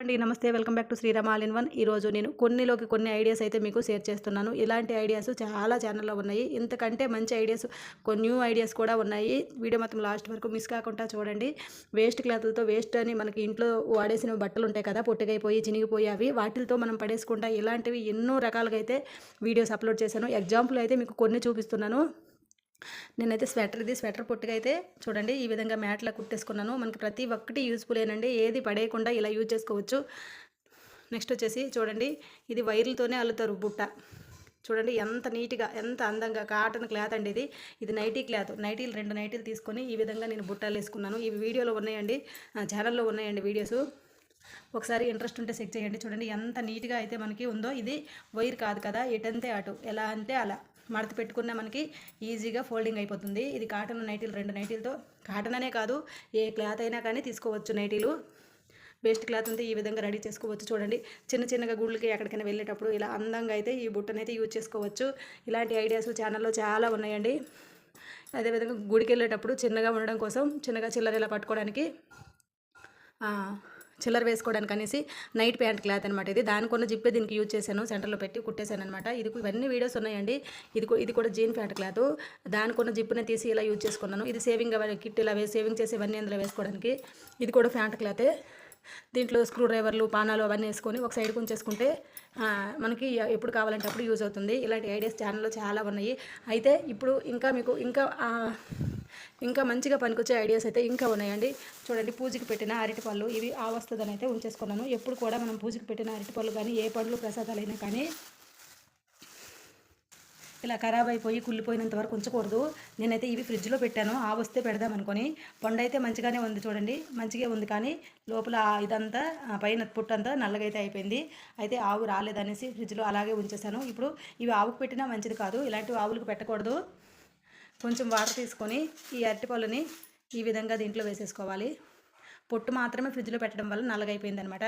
అండి నమస్తే. Welcome back to Sriram all in one. ఈరోజు నేను కొన్నిలోకి కొన్ని ఐడియాస్ అయితే మీకు షేర్ చేస్తున్నాను. ఇలాంటి ఐడియాస్ చాలా ఛానల్లో ఉన్నాయి. ఇంతకంటే మంచి ఐడియాస్ కొన్ని న్యూ ఐడియాస్ కూడా ఉన్నాయి. వీడియో మొత్తం లాస్ట్ వరకు మిస్ కాకుండా చూడండి. వేస్ట్ క్లాత్లతో వేస్ట్ అని మనకి ఇంట్లో వాడేసిన బట్టలు ఉంటాయి కదా పొట్టిగైపోయి చినిగిపోయి అవి. వాటితో మనం పడేసుకుంటా ఇలాంటివి ఎన్నో రకాలుగా అయితే వీడియోస్ అప్లోడ్ చేశాను. ఎగ్జాంపుల్ అయితే మీకు కొన్ని చూపిస్తున్నాను. నేనైతే స్వెటర్ ఇది స్వెటర్ పొట్టుగా అయితే చూడండి ఈ విధంగా మ్యాట్లా కుట్టేసుకున్నాను. మనకి ప్రతి ఒక్కటి యూస్ఫుల్ ఏనండి ఏది పడేయకుండా ఇలా యూజ్ చేసుకోవచ్చు. నెక్స్ట్ వచ్చేసి చూడండి ఇది వైర్లతోనే అల్లుతారు బుట్ట. చూడండి ఎంత నీట్గా ఎంత అందంగా కాటన్ క్లాత్ అండి ఇది. ఇది నైటీ క్లాత్ నైటీలు రెండు నైటీలు తీసుకొని ఈ విధంగా నేను బుట్టలు వేసుకున్నాను. ఇవి వీడియోలో ఉన్నాయండి ఛానల్లో ఉన్నాయండి వీడియోస్. ఒకసారి ఇంట్రెస్ట్ ఉంటే చెక్ చేయండి. చూడండి ఎంత నీట్గా అయితే మనకి ఉందో. ఇది వైర్ కాదు కదా ఎటంతే అటు. ఎలా అంటే అలా. మడత పెట్టుకున్న మనకి ఈజీగా ఫోల్డింగ్ అయిపోతుంది. ఇది కాటన్ నైటీలు రెండు నైటీలతో. కాటన్ అనే కాదు ఏ క్లాత్ అయినా కానీ తీసుకోవచ్చు నైటీలు. వేస్ట్ క్లాత్ ఉంటే ఈ విధంగా రెడీ చేసుకోవచ్చు చూడండి. చిన్న చిన్నగా గుళ్ళకి ఎక్కడికైనా వెళ్ళేటప్పుడు ఇలా అందంగా అయితే ఈ బుట్టనైతే యూజ్ చేసుకోవచ్చు. ఇలాంటి ఐడియాస్ ఛానల్లో చాలా ఉన్నాయండి. అదేవిధంగా గుడికి వెళ్ళేటప్పుడు చిన్నగా ఉండడం కోసం చిన్నగా చిల్లర ఇలా పట్టుకోవడానికి చిల్లర వేసుకోవడానికి అనేసి నైట్ ప్యాంట్ క్లాత్ అనమాట ఇది. దాని కొన్న జిప్పే దీనికి యూజ్ చేశాను. సెంటర్లో పెట్టి కుట్టేశాను అనమాట ఇది ఇవన్నీ వీడియోస్ ఉన్నాయండి. ఇది ఇది కూడా జీన్ ప్యాంట్ క్లాత్. దాని కొన్న జిప్పునే తీసి ఇలా యూజ్ చేసుకున్నాను. ఇది సేవింగ్ కిట్ ఇలా సేవింగ్ చేసేవన్నీ అందులో వేసుకోవడానికి. ఇది కూడా ప్యాంట్ క్లాతే. దీంట్లో స్క్రూ డ్రైవర్లు పానాలు అవన్నీ వేసుకొని ఒక సైడ్ ఉంచేసుకుంటే మనకి ఎప్పుడు కావాలంటే అప్పుడు యూజ్ అవుతుంది. ఇలాంటి ఐడియాస్ ఛానల్లో చాలా ఉన్నాయి. అయితే ఇప్పుడు ఇంకా మీకు ఇంకా ఇంకా మంచిగా పనికొచ్చే ఐడియాస్ అయితే ఇంకా ఉన్నాయండి. చూడండి పూజకి పెట్టిన అరటిపళ్ళు ఇవి ఆ వస్తుందని అయితే ఉంచేసుకున్నాను. ఎప్పుడు కూడా మనం పూజకి పెట్టిన అరటిపళ్ళు కానీ ఏ పండ్లు ప్రసాదాలైనా కానీ ఇలా ఖరాబ్ అయిపోయి కుళ్ళిపోయినంత వరకు ఉంచకూడదు. నేనైతే ఇవి ఫ్రిడ్జ్లో పెట్టాను. ఆ వస్తే పెడదాం అనుకొని. పండు అయితే మంచిగానే ఉంది చూడండి. మంచిగా ఉంది కానీ లోపల ఇదంతా పైన పుట్టంతా నల్లగైతే అయిపోయింది. అయితే ఆవు రాలేదనేసి ఫ్రిడ్జ్లో అలాగే ఉంచేసాను. ఇప్పుడు ఇవి ఆవుకు పెట్టినా మంచిది కాదు. ఇలాంటివి ఆవులకు పెట్టకూడదు. కొంచెం వాటర్ తీసుకొని ఈ అరటిపళ్ళని ఈ విధంగా దీంట్లో వేసేసుకోవాలి. పొట్టు మాత్రమే ఫ్రిడ్జ్లో పెట్టడం వల్ల నల్లగైపోయింది అనమాట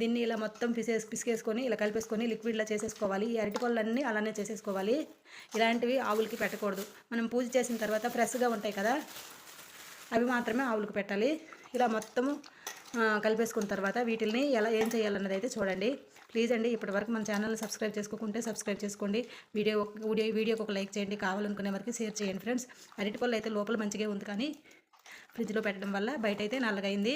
దీన్ని ఇలా మొత్తం పిసేసి పిసికేసుకొని ఇలా కలిపేసుకొని లిక్విడ్లా చేసేసుకోవాలి. ఈ అరటిపళ్ళన్నీ అలానే చేసేసుకోవాలి. ఇలాంటివి ఆవులకి పెట్టకూడదు. మనం పూజ చేసిన తర్వాత ఫ్రెష్గా ఉంటాయి కదా అవి మాత్రమే ఆవులకు పెట్టాలి. ఇలా మొత్తము కలిపేసుకున్న తర్వాత వీటిని ఎలా ఏం చేయాలన్నది అయితే చూడండి. ప్లీజ్ అండి ఇప్పటివరకు మన ఛానల్ని సబ్స్క్రైబ్ చేసుకోకుంటే సబ్స్క్రైబ్ చేసుకోండి. వీడియో వీడియో వీడియోకి ఒక లైక్ చేయండి. కావాలనుకునే వరకు షేర్ చేయండి ఫ్రెండ్స్. అరటి పళ్ళు అయితే లోపల మంచిగా ఉంది కానీ ఫ్రిడ్జ్లో పెట్టడం వల్ల బయట అయితే నల్లగైంది.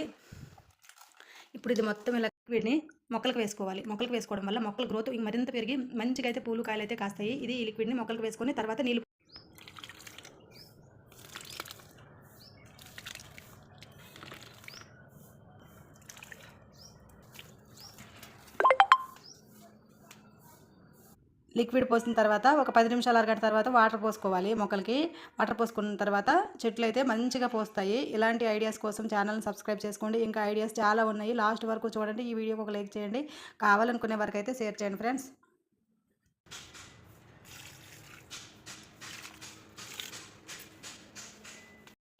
ఇప్పుడు ఇది మొత్తం ఇలా వీటిని మొక్కలకు వేసుకోవాలి. మొక్కలకు వేసుకోవడం వల్ల మొక్కల గ్రోత్ మరింత పెరిగి మంచిగా అయితే పూలు కాయలు అయితే కాస్తాయి. ఇది ఈ లిక్విడ్ని మొక్కలకు వేసుకొని తర్వాత నీళ్ళు లిక్విడ్ పోసిన తర్వాత ఒక పది నిమిషాలు అరగట తర్వాత వాటర్ పోసుకోవాలి మొక్కలకి. వాటర్ పోసుకున్న తర్వాత చెట్లు అయితే మంచిగా పోస్తాయి. ఇలాంటి ఐడియాస్ కోసం ఛానల్ని సబ్స్క్రైబ్ చేసుకోండి. ఇంకా ఐడియాస్ చాలా ఉన్నాయి. లాస్ట్ వరకు చూడండి. ఈ వీడియోకి ఒక లైక్ చేయండి. కావాలనుకునే వరకు అయితే షేర్ చేయండి ఫ్రెండ్స్.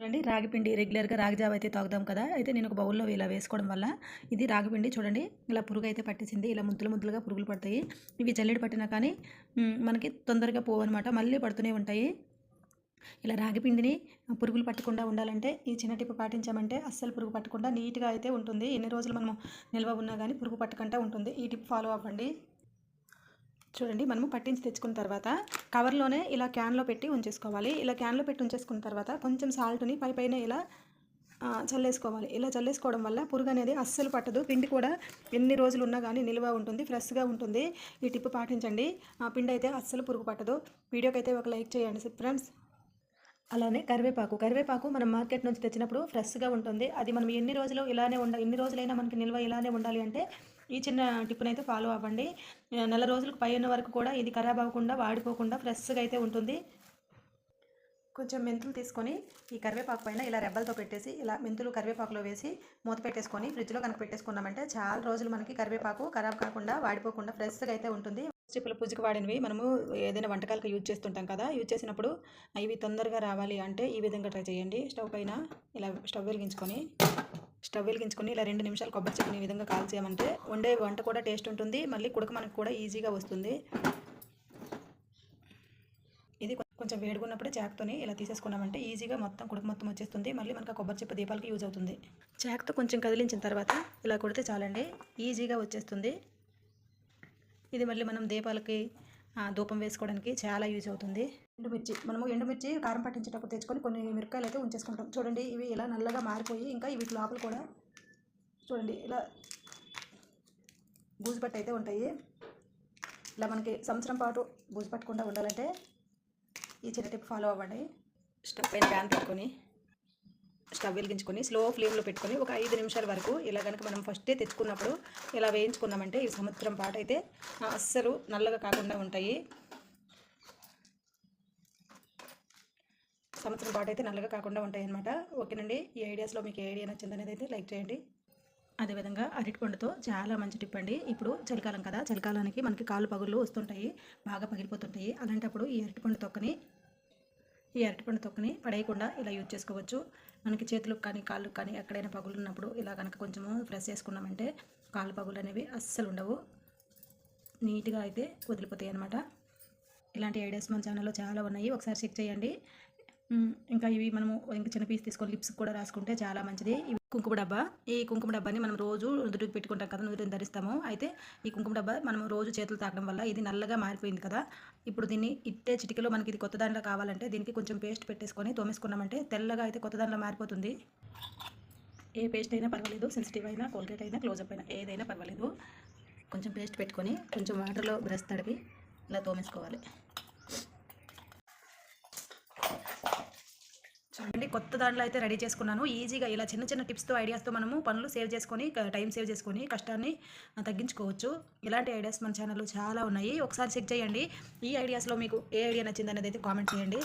చూడండి రాగిపిండి రెగ్యులర్గా రాగి జావ అయితే తాగుదాం కదా. అయితే నేను ఒక బౌల్లో ఇలా వేసుకోవడం వల్ల ఇది రాగిపిండి చూడండి ఇలా పురుగు అయితే పట్టేసింది. ఇలా ముద్దులు ముద్దులుగా పురుగులు పడతాయి. ఇవి జల్లెడి పట్టినా కానీ మనకి తొందరగా పోవన్నమాట. మళ్ళీ పడుతూనే ఉంటాయి. ఇలా రాగిపిండిని పురుగులు పట్టకుండా ఉండాలంటే ఈ చిన్న టిప్పు పాటించామంటే అస్సలు పురుగు పట్టకుండా నీట్గా అయితే ఉంటుంది. ఎన్ని రోజులు మనం నిల్వ ఉన్నా కానీ పురుగు పట్టకుండా ఉంటుంది. ఈ టిప్ ఫాలో అవ్వండి. చూడండి మనము పట్టించి తెచ్చుకున్న తర్వాత కవర్లోనే ఇలా క్యాన్లో పెట్టి ఉంచేసుకోవాలి. ఇలా క్యాన్లో పెట్టి ఉంచేసుకున్న తర్వాత కొంచెం సాల్ట్ని పై పైన ఇలా చల్లేసుకోవాలి. ఇలా చల్లేసుకోవడం వల్ల పురుగు అనేది అస్సలు పట్టదు. పిండి కూడా ఎన్ని రోజులు ఉన్నా కానీ నిల్వ ఉంటుంది ఫ్రెష్గా ఉంటుంది. ఈ టిప్ పాటించండి. ఆ పిండి అయితే అస్సలు పురుగు పట్టదు. వీడియోకి అయితే ఒక లైక్ చేయండి ఫ్రెండ్స్. అలానే కరివేపాకు. కరివేపాకు మనం మార్కెట్ నుంచి తెచ్చినప్పుడు ఫ్రెష్గా ఉంటుంది. అది మనం ఎన్ని రోజులు ఇలానే ఉండ ఎన్ని రోజులైనా మనకి నిల్వ ఇలానే ఉండాలి అంటే ఈ చిన్న టిప్పునైతే ఫాలో అవ్వండి. నెల రోజులకు పైన వరకు కూడా ఇది ఖరాబ్ అవ్వకుండా వాడిపోకుండా ఫ్రెష్గా అయితే ఉంటుంది. కొంచెం మెంతులు తీసుకొని ఈ కరివేపాకు పైన ఇలా రెబ్బలతో పెట్టేసి ఇలా మెంతులు కరివేపాకులో వేసి మూత పెట్టేసుకొని ఫ్రిడ్జ్లో కనుక పెట్టేసుకున్నామంటే చాలా రోజులు మనకి కరివేపాకు ఖరాబ్ కాకుండా వాడిపోకుండా ఫ్రెష్గా అయితే ఉంటుంది. చిప్పుల పూజకు వాడినవి మనము ఏదైనా వంటకాలకు యూజ్ చేస్తుంటాం కదా యూజ్ చేసినప్పుడు ఇవి తొందరగా రావాలి అంటే ఈ విధంగా ట్రై చేయండి. స్టవ్ పైన ఇలా స్టవ్ వెలిగించుకొని స్టవ్ వెలిగించుకొని ఇలా రెండు నిమిషాలు కొబ్బరి చెట్టుని ఈ విధంగా కాల్చేయమంటే వండే వంట కూడా టేస్ట్ ఉంటుంది మళ్ళీ కుడక మనకు కూడా ఈజీగా వస్తుంది. ఇది కొంచెం వేడుకున్నప్పుడే చాక్తోని ఇలా తీసేసుకున్నామంటే ఈజీగా మొత్తం కుడుకు మొత్తం వచ్చేస్తుంది మళ్ళీ మనకు కొబ్బరి చిప్ప దీపాలకి యూజ్ అవుతుంది. చాక్తో కొంచెం కదిలించిన తర్వాత ఇలా కొడితే చాలండి ఈజీగా వచ్చేస్తుంది. ఇది మళ్ళీ మనం దీపాలకి ధూపం వేసుకోవడానికి చాలా యూజ్ అవుతుంది. ఎండుమిర్చి. మనము ఎండుమిర్చి కారం పట్టించేటప్పుడు తెచ్చుకొని కొన్ని మిరపకాయలు అయితే ఉంచేసుకుంటాం. చూడండి ఇవి ఇలా నల్లగా మారిపోయి ఇంకా వీటి లోపల కూడా చూడండి ఇలా బూజుపట్టు అయితే ఉంటాయి. ఇలా మనకి సంవత్సరం పాటు బూజు పట్టకుండా ఉండాలంటే ఈ చిన్న టిప్ ఫాలో అవ్వండి. స్టవ్ పైన ప్యాన్ పెట్టుకొని స్టవ్ వెలిగించుకొని స్లో ఫ్లేమ్లో పెట్టుకొని ఒక ఐదు నిమిషాల వరకు ఇలా కనుక మనం ఫస్టే తెచ్చుకున్నప్పుడు ఇలా వేయించుకున్నామంటే ఈ సంవత్సరం పాటు అయితే అస్సలు నల్లగా కాకుండా ఉంటాయి. సంవత్సరం పాటు అయితే నల్లగా కాకుండా ఉంటాయి అనమాట ఓకేనండి? ఈ ఐడియాస్లో మీకు ఏ ఐడియా నచ్చింది అనేది అయితే లైక్ చేయండి. అదేవిధంగా అరటిపండుతో చాలా మంచి టిప్ అండి. ఇప్పుడు చలికాలం కదా చలికాలానికి మనకి కాళ్ళు పగుళ్ళు వస్తుంటాయి బాగా పగిలిపోతుంటాయి. అలాంటప్పుడు ఈ అరటిపండు తొక్కని ఈ అరటిపండు తొక్కని పడేయకుండా ఇలా యూజ్ చేసుకోవచ్చు. మనకి చేతులకు కానీ కాళ్ళకు కానీ ఎక్కడైనా పగులు ఉన్నప్పుడు ఇలా కనుక కొంచెము ప్రెస్ చేసుకున్నామంటే కాళ్ళు పగులు అనేవి అస్సలు ఉండవు. నీట్గా అయితే వదిలిపోతాయి అన్నమాట. ఇలాంటి ఐడియాస్ మన ఛానల్లో చాలా ఉన్నాయి. ఒకసారి చెక్ చేయండి. ఇంకా ఇవి మనము ఇంకా చిన్న పీస్ తీసుకొని లిప్స్ కూడా రాసుకుంటే చాలా మంచిది. కుంకుమ డబ్బా. ఈ కుంకుమ డబ్బాని మనం రోజు నుదుటికి పెట్టుకుంటాం కదా నుదుటిని ధరిస్తాము. అయితే ఈ కుంకుమ డబ్బా మనం రోజు చేతులు తాకడం వల్ల ఇది నల్లగా మారిపోయింది కదా. ఇప్పుడు దీన్ని ఇట్టే చిటికలో మనకి ఇది కొత్త దాంట్లో కావాలంటే దీనికి కొంచెం పేస్ట్ పెట్టేసుకొని తోమేసుకున్నామంటే తెల్లగా అయితే కొత్త దాంట్లో మారిపోతుంది. ఏ పేస్ట్ అయినా పర్వాలేదు సెన్సిటివ్ అయినా కోల్గేట్ అయినా క్లోజప్ అయినా ఏదైనా పర్వాలేదు. కొంచెం పేస్ట్ పెట్టుకొని కొంచెం వాటర్లో బ్రష్ తడిపి ఇలా తోమేసుకోవాలి. చూడండి కొత్త దాంట్లో అయితే రెడీ చేసుకున్నాను. ఈజీగా ఇలా చిన్న చిన్న టిప్స్తో ఐడియాస్తో మనము పనులు సేవ్ చేసుకొని టైం సేవ్ చేసుకొని కష్టాన్ని తగ్గించుకోవచ్చు. ఇలాంటి ఐడియాస్ మన ఛానల్లో చాలా ఉన్నాయి. ఒకసారి చెక్ చేయండి. ఈ ఐడియాస్లో మీకు ఏ ఐడియా నచ్చింది అనేది అయితే కామెంట్ చేయండి.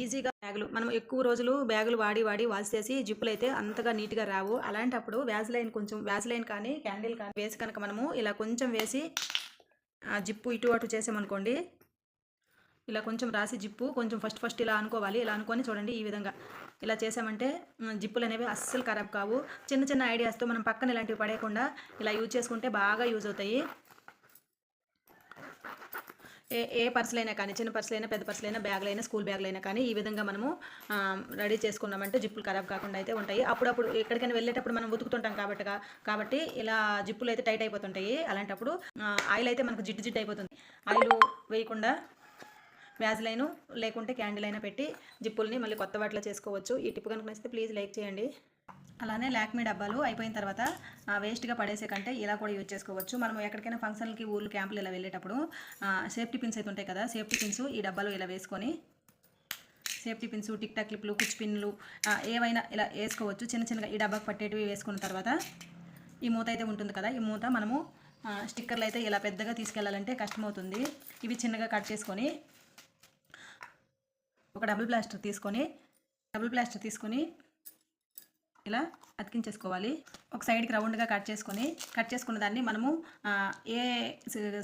ఈజీగా బ్యాగులు మనం ఎక్కువ రోజులు బ్యాగులు వాడి వాడి వాష్ చేసి జిప్పులు అయితే అంతగా నీట్గా రావు. అలాంటప్పుడు వ్యాజ్లైన్ కొంచెం వ్యాజ్లైన్ కానీ క్యాండిల్ కానీ వేసి కనుక మనము ఇలా కొంచెం వేసి ఆ జిప్పు ఇటు అటు చేసామనుకోండి ఇలా కొంచెం రాసి జిప్పు కొంచెం ఫస్ట్ ఫస్ట్ ఇలా అనుకోవాలి. ఇలా అనుకొని చూడండి ఈ విధంగా. ఇలా చేసామంటే జిప్పులు అనేవి అస్సలు ఖరాబ్ కావు. చిన్న చిన్న ఐడియాస్తో మనం పక్కన ఇలాంటివి పడేయకుండా ఇలా యూజ్ చేసుకుంటే బాగా యూజ్ అవుతాయి. ఏ ఏ పర్సులైనా కానీ చిన్న పర్సులైనా పెద్ద పర్సులైనా బ్యాగ్లైనా స్కూల్ బ్యాగ్లైనా కానీ ఈ విధంగా మనము రెడీ చేసుకున్నామంటే జిప్పులు ఖరాబ్ కాకుండా అయితే ఉంటాయి. అప్పుడప్పుడు ఎక్కడికైనా వెళ్ళేటప్పుడు మనం ఉతుకుతుంటాం కాబట్టి కాబట్టి ఇలా జిప్పులు అయితే టైట్ అయిపోతుంటాయి. అలాంటప్పుడు ఆయిల్ అయితే మనకు జిడ్డు జిడ్డు అయిపోతుంది. ఆయిల్ వేయకుండా వ్యాజ్లైన్ లేకుంటే క్యాండిల్ అయినా పెట్టి జిప్పుల్ని మళ్ళీ కొత్త వాటిలో చేసుకోవచ్చు. ఈ టిప్ కనుక నచ్చితే ప్లీజ్ లైక్ చేయండి. అలానే లాక్మీ డబ్బాలు అయిపోయిన తర్వాత వేస్ట్గా పడేసే కంటే ఇలా కూడా యూజ్ చేసుకోవచ్చు. మనం ఎక్కడికైనా ఫంక్షన్లకి ఊళ్ళు క్యాంపులు ఇలా వెళ్ళేటప్పుడు సేఫ్టీ పిన్స్ అయితే ఉంటాయి కదా సేఫ్టీ పిన్స్ ఈ డబ్బాలు ఇలా వేసుకొని సేఫ్టీ పిన్స్ టిక్ టాక్ క్లిప్లు కుచ్ పిన్లు ఏవైనా ఇలా వేసుకోవచ్చు. చిన్న చిన్నగా ఈ డబ్బాకి పట్టేటివి వేసుకున్న తర్వాత ఈ మూత అయితే ఉంటుంది కదా ఈ మూత మనము స్టిక్కర్లు అయితే ఇలా పెద్దగా తీసుకెళ్ళాలంటే కష్టమవుతుంది. ఇవి చిన్నగా కట్ చేసుకొని ఒక డబుల్ ప్లాస్టర్ తీసుకొని డబుల్ ప్లాస్టర్ తీసుకొని ఇలా అతికించేసుకోవాలి. ఒక సైడ్కి రౌండ్గా కట్ చేసుకొని కట్ చేసుకున్న దాన్ని మనము ఏ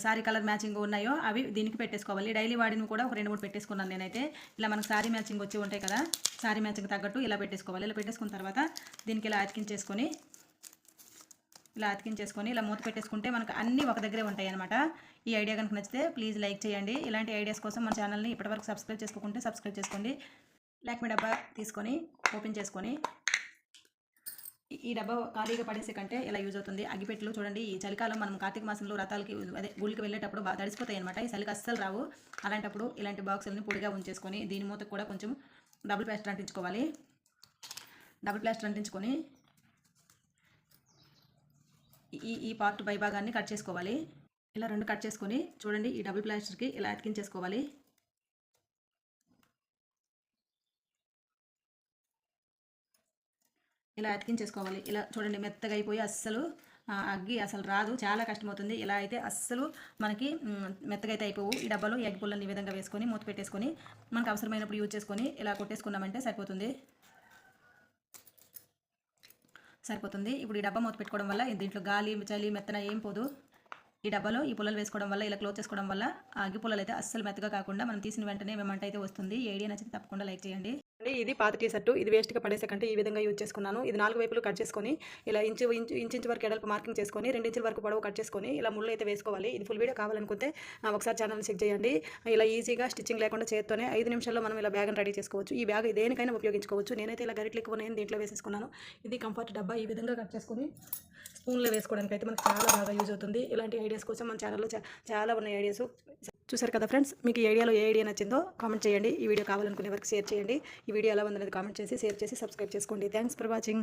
సారీ కలర్ మ్యాచింగ్ ఉన్నాయో అవి దీనికి పెట్టేసుకోవాలి. డైలీ వాడిని కూడా ఒక రెండు మూడు పెట్టేసుకున్నాను నేనైతే. ఇలా మనకు సారీ మ్యాచింగ్ వచ్చి ఉంటాయి కదా సారీ మ్యాచింగ్ తగ్గట్టు ఇలా పెట్టేసుకోవాలి. ఇలా పెట్టేసుకున్న తర్వాత దీనికి ఇలా అతికించేసుకొని ఇలా అతికించేసుకొని ఇలా మూత పెట్టేసుకుంటే మనకు అన్నీ ఒక దగ్గరే ఉంటాయి అనమాట ఈ ఐడియా కనుక నచ్చితే ప్లీజ్ లైక్ చేయండి. ఇలాంటి ఐడియాస్ కోసం మన ఛానల్ని ఇప్పటివరకు సబ్స్క్రైబ్ చేసుకోకుంటే సబ్స్క్రైబ్ చేసుకోండి. లాక్మీ డబ్బా తీసుకొని ఓపెన్ చేసుకొని ఈ- ఈ డబ్బా ఖాళీగా పడేసే కంటే ఇలా యూజ్ అవుతుంది. అగ్గిపెట్టెలు చూడండి ఈ చలికాలం మనం కార్తీక మాసంలో రథాలకి అదే గుళ్ళకి వెళ్ళేటప్పుడు బాగా తడిసిపోతాయి అనమాట ఈ చలికి అస్సలు రావు. అలాంటప్పుడు ఇలాంటి బాక్సులని పొడిగా ఉంచేసుకొని దీని మూతకు కూడా కొంచెం డబుల్ ప్లాస్టర్ అంటించుకోవాలి. డబుల్ ప్లాస్టర్ అంటించుకొని ఈ ఈ పార్ట్ పైభాగాన్ని కట్ చేసుకోవాలి. ఇలా రెండు కట్ చేసుకొని చూడండి ఈ డబుల్ ప్లాస్టర్కి ఇలా అతికించేసుకోవాలి. ఇలా అతికించేసుకోవాలి. ఇలా చూడండి మెత్తగా అయిపోయి అస్సలు అగ్గి అసలు రాదు చాలా కష్టమవుతుంది. ఇలా అయితే అస్సలు మనకి మెత్తగా అయితే అయిపోవు. ఈ డబ్బాలో ఎగ్ పుల్లని ఈ విధంగా వేసుకొని మూత పెట్టేసుకొని మనకు అవసరమైనప్పుడు యూజ్ చేసుకొని ఇలా కొట్టేసుకున్నామంటే సరిపోతుంది. సరిపోతుంది. ఇప్పుడు ఈ డబ్బా మూత పెట్టుకోవడం వల్ల దీంట్లో గాలి చలి మెత్తన ఏం పోదు. ఈ డబ్బాలో ఈ పుల్లలు వేసుకోవడం వల్ల ఇలా క్లోజ్ చేసుకోవడం వల్ల ఆగి అగ్గి పుల్లలు అయితే అస్సలు మెత్తగా కాకుండా మనం తీసిన వెంటనే ఏమంట అయితే వస్తుంది. ఈ ఐడియా నచ్చితే తప్పకుండా లైక్ చేయండి. అంటే ఇది పాత టీ షర్టు ఇది వేస్ట్గా పడేసే కంటే ఈ విధంగా యూజ్ చేసుకున్నాను. ఇది నాలుగు వైపులు కట్ చేసుకొని ఇలా ఇంచు ఇంచు ఇంచు వరకు ఎడల్పు మార్కింగ్ చేసుకొని రెండించుల వరకు పొడవు కట్ చేసుకొని ఇలా ముళ్ళు అయితే వేసుకోవాలి. ఇది ఫుల్ వీడియో కావాలనుకుంటే ఒకసారి ఛానల్ చెక్ చేయండి. ఇలా ఈజీగా స్టిచ్చింగ్ లేకుండా చేత్తోనే ఐదు నిమిషాల్లో మనం ఇలా బ్యాగ్ని రెడీ చేసుకోవచ్చు. ఈ బ్యాగ్ దేనికైనా ఉపయోగించుకోవచ్చు. నేనైతే ఇలా గరిట్లు ఎక్కువ నేను దీంట్లో వేసేసుకున్నాను. ఇది కంఫర్ట్ డబ్బా ఈ విధంగా కట్ చేసుకొని స్పూన్లో వేసుకోవడానికి అయితే మనకు చాలా బాగా యూజ్ అవుతుంది. ఇలాంటి ఐడియాస్ కోసం మన ఛానల్లో చాలా ఉన్నాయి ఐడియాస్. చూసారు కదా ఫ్రెండ్స్ మీకు ఈ ఐడియాలో ఏ ఐడియా నచ్చిందో కామెంట్ చేయండి. ఈ వీడియో కావాలనుకునే వరకు షేర్ చేయండి. ఈ వీడియో ఎలా ఉందనేది కామెంట్ చేసి షేర్ చేసి సబ్స్క్రైబ్ చేసుకోండి. Thanks for watching